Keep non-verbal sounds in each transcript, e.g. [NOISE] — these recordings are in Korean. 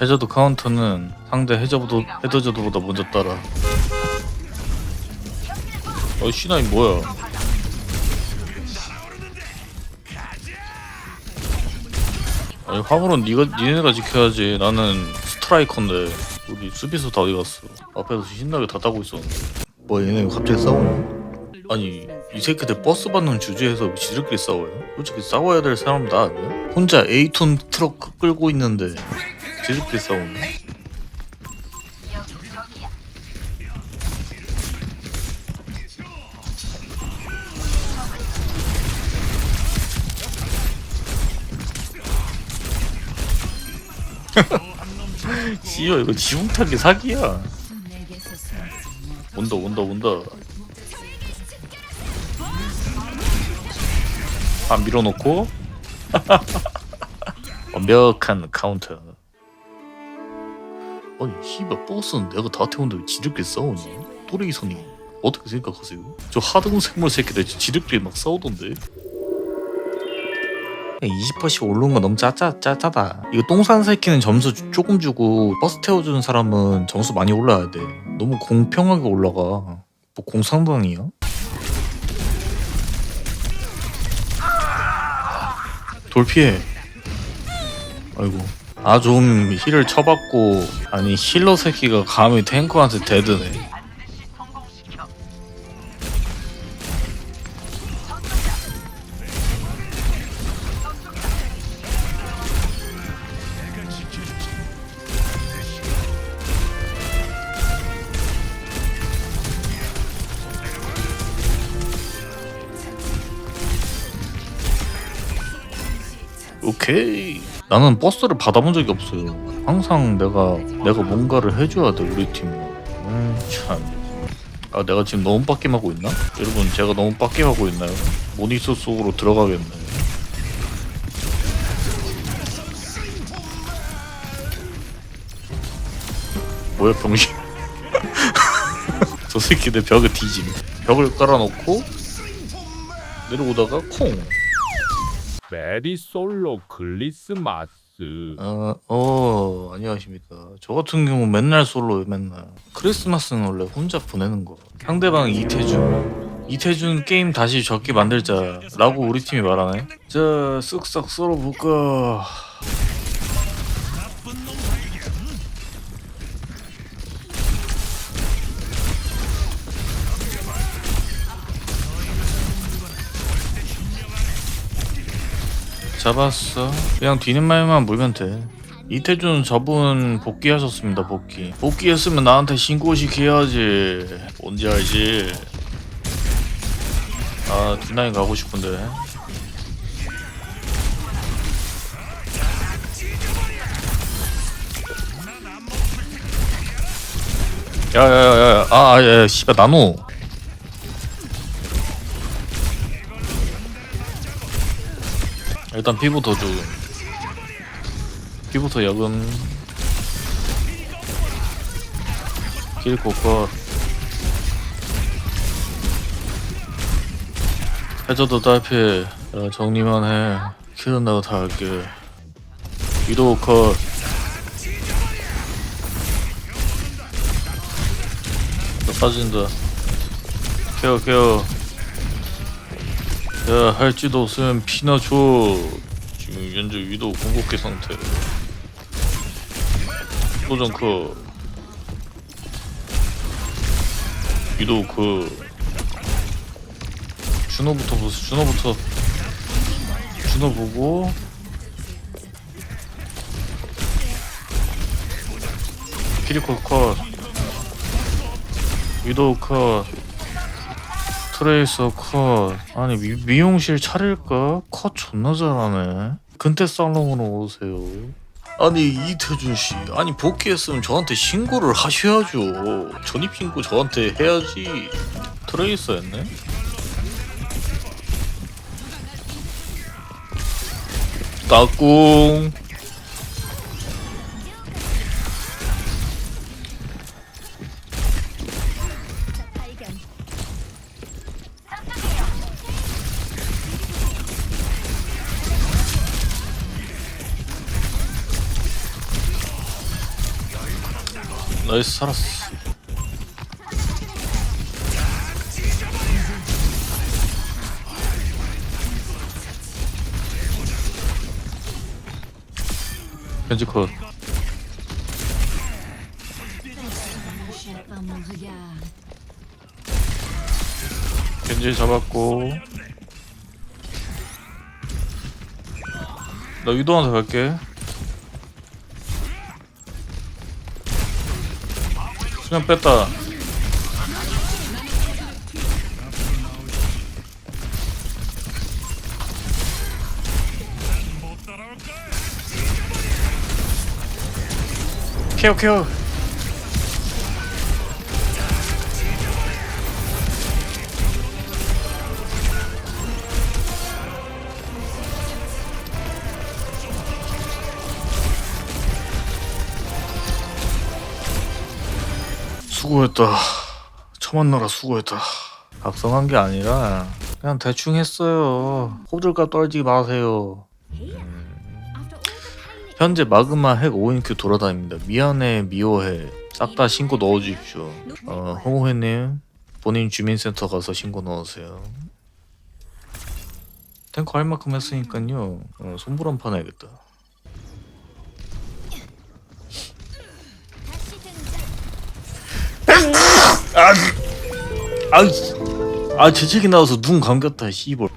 해저드 카운터는 상대 해저드 헤더저드보다 먼저 따라. 어 시나이 뭐야? 아니 화물은 니가 니네가 지켜야지. 나는 스트라이커인데 우리 수비수 다 어디 갔어? 앞에서 신나게 다 따고 있었는데. 뭐 얘네 갑자기 싸우냐? 아니 이 새끼들 버스 받는 주제에서 지들끼리 싸워요? 솔직히 싸워야 될 사람 나 아니야? 혼자 에이톤 트럭 끌고 있는데 지들끼리 싸우네? [LAUGHS] 씨발 이거 지붕 타기 사기야 온다 온다 온다 아 밀어놓고 [LAUGHS] 완벽한 카운터 아니 씨발 버스는 내가 다 태운데 왜 지들끼리 싸우니? 또래이 손이 어떻게 생각하세요? 저 하등 생물 새끼들 지들끼리 막 싸우던데 20%씩 오르는 거 너무 짜짜 짜짜다. 이거 똥산 새끼는 점수 주- 조금 주고 버스 태워주는 사람은 점수 많이 올라야 돼. 너무 공평하게 올라가. 뭐 공상당이야? 돌피해. 아이고. 아 좀 힐을 쳐받고 아니 힐러 새끼가 감히 탱커한테 대드네. 오케이. 나는 버스를 받아본 적이 없어요. 항상 내가 내가 뭔가를 해줘야 돼 우리 팀. 음 참. 아 내가 지금 너무 빡김하고 있나? 여러분 제가 너무 빡김하고 있나요? 모니터 속으로 들어가겠네. 뭐야 병신? [LAUGHS] 저 새끼 내 벽에 뒤짐. 벽을 깔아놓고 내려오다가 콩. 메리 솔로 클리스마스 어, 어, 안녕하십니까. 저 같은 경우 맨날 솔로요, 맨날. 크리스마스는 원래 혼자 보내는 거. 상대방 이태준. 이태준 게임 다시 적게 만들자. 라고 우리 팀이 말하네. 자, 쓱싹 썰어볼까. 잡았어. 그냥 뒤는 말만 물면 돼. 이태준 저분 복귀하셨습니다. 복귀. 복귀했으면 나한테 신고식 해야지. 뭔지 알지? 아 뒷라인 가고 싶은데. 야야야야 아야 씨발 나노 일단 피부터 줘 피부터 야금. 킬고 컷 해저도 딸피 야, 정리만 해. 내가 다 할게. 위도우 컷나 빠진다. 케어 케어 야 할지도 없으면 피나 줘. 지금 현재 위도 공격기 상태. 소정커 위도 그 준호부터 보세요 준호부터. 준호 보고. 피리코 컷. 위도우 컷 트레이서 컷. 아니 미, 미용실 차릴까? 컷 존나 잘하네. 근태 살롱으로 오세요. 아니 이태준 씨. 아니 복귀했으면 저한테 신고를 하셔야죠. 전입 신고 저한테 해야지. 트레이서였네. 따꿍 나이스 살았어 겐지 컷. 겐지 잡았고 나 위도한테 갈게 수면 뺐다. 케어 케어 수고했다. 처만 나라 수고했다. 각성한 게 아니라 그냥 대충 했어요. 호들갑 떨지 마세요. It 현재 마그마 핵 5인큐 돌아다닙니다. 미안해 미워해 싹 다 신고 넣어주십시오. 어, 홍호회님 본인 주민센터 가서 신고 넣으세요. 탱커 할 만큼 했으니까요. 어, 손불 한판 해야겠다. 아, 아 재채기 나와서 눈 감겼다 씨발.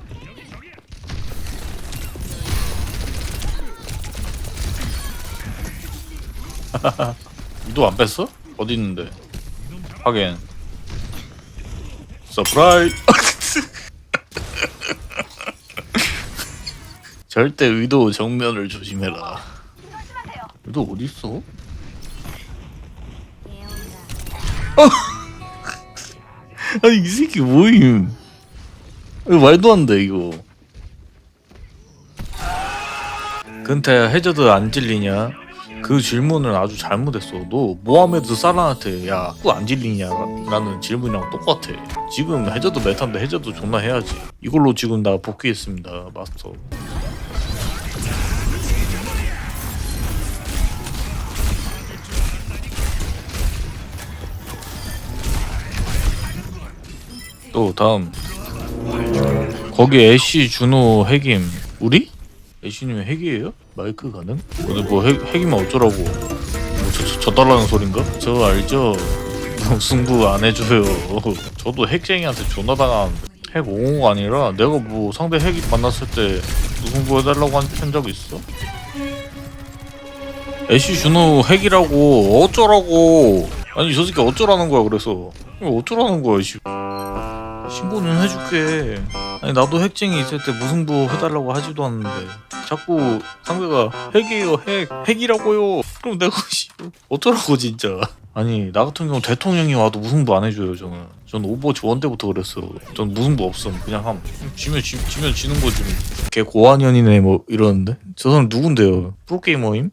[LAUGHS] 이도 안 뺐어? 어디 있는데? 하긴. 서프라이. [LAUGHS] 절대 의도 정면을 조심해라. 의도 어디 있어? [LAUGHS] 아니 이 새끼 뭐임? 이거 말도 안 돼 이거. 근태 해저드 안 질리냐? 그 질문을 아주 잘못했어. 너 모하메드 살라한테 야, 그안 질리냐라는 질문이랑 똑같아. 지금 해저드 메타인데 해저드 존나 해야지. 이걸로 지금 나 복귀했습니다, 마스터. 또 다음 거기 애쉬 준호 핵임 우리? 애쉬님 핵이에요? 마이크 가능? 오늘 뭐 핵, 핵이면 어쩌라고 뭐 저, 저, 저 달라는 소린가? 저 알죠? 승부 안 해줘요 [LAUGHS] 저도 핵쟁이한테 존나 당하는데 핵 5호가 아니라 내가 뭐 상대 핵이 만났을 때 무승부 해달라고 한 적 있어? 애쉬 준호 핵이라고 어쩌라고 아니 저 새끼 어쩌라는 거야 그래서 어쩌라는 거야 씨 신고는 해줄게. 아니 나도 핵쟁이 있을 때 무승부 해달라고 하지도 않는데. 자꾸 상대가 핵이에요 핵. 핵이라고요. 그럼 내가 [LAUGHS] 씨 어쩌라고 진짜. 아니 나 같은 경우 대통령이 와도 무승부 안 해줘요 저는. 전 오버워치 원 때부터 그랬어. 전 무승부 없음. 그냥 함. 지면 지, 지면 지는 거지 걔 고한연이네 뭐 이러는데? 저 사람 누군데요? 프로게이머임?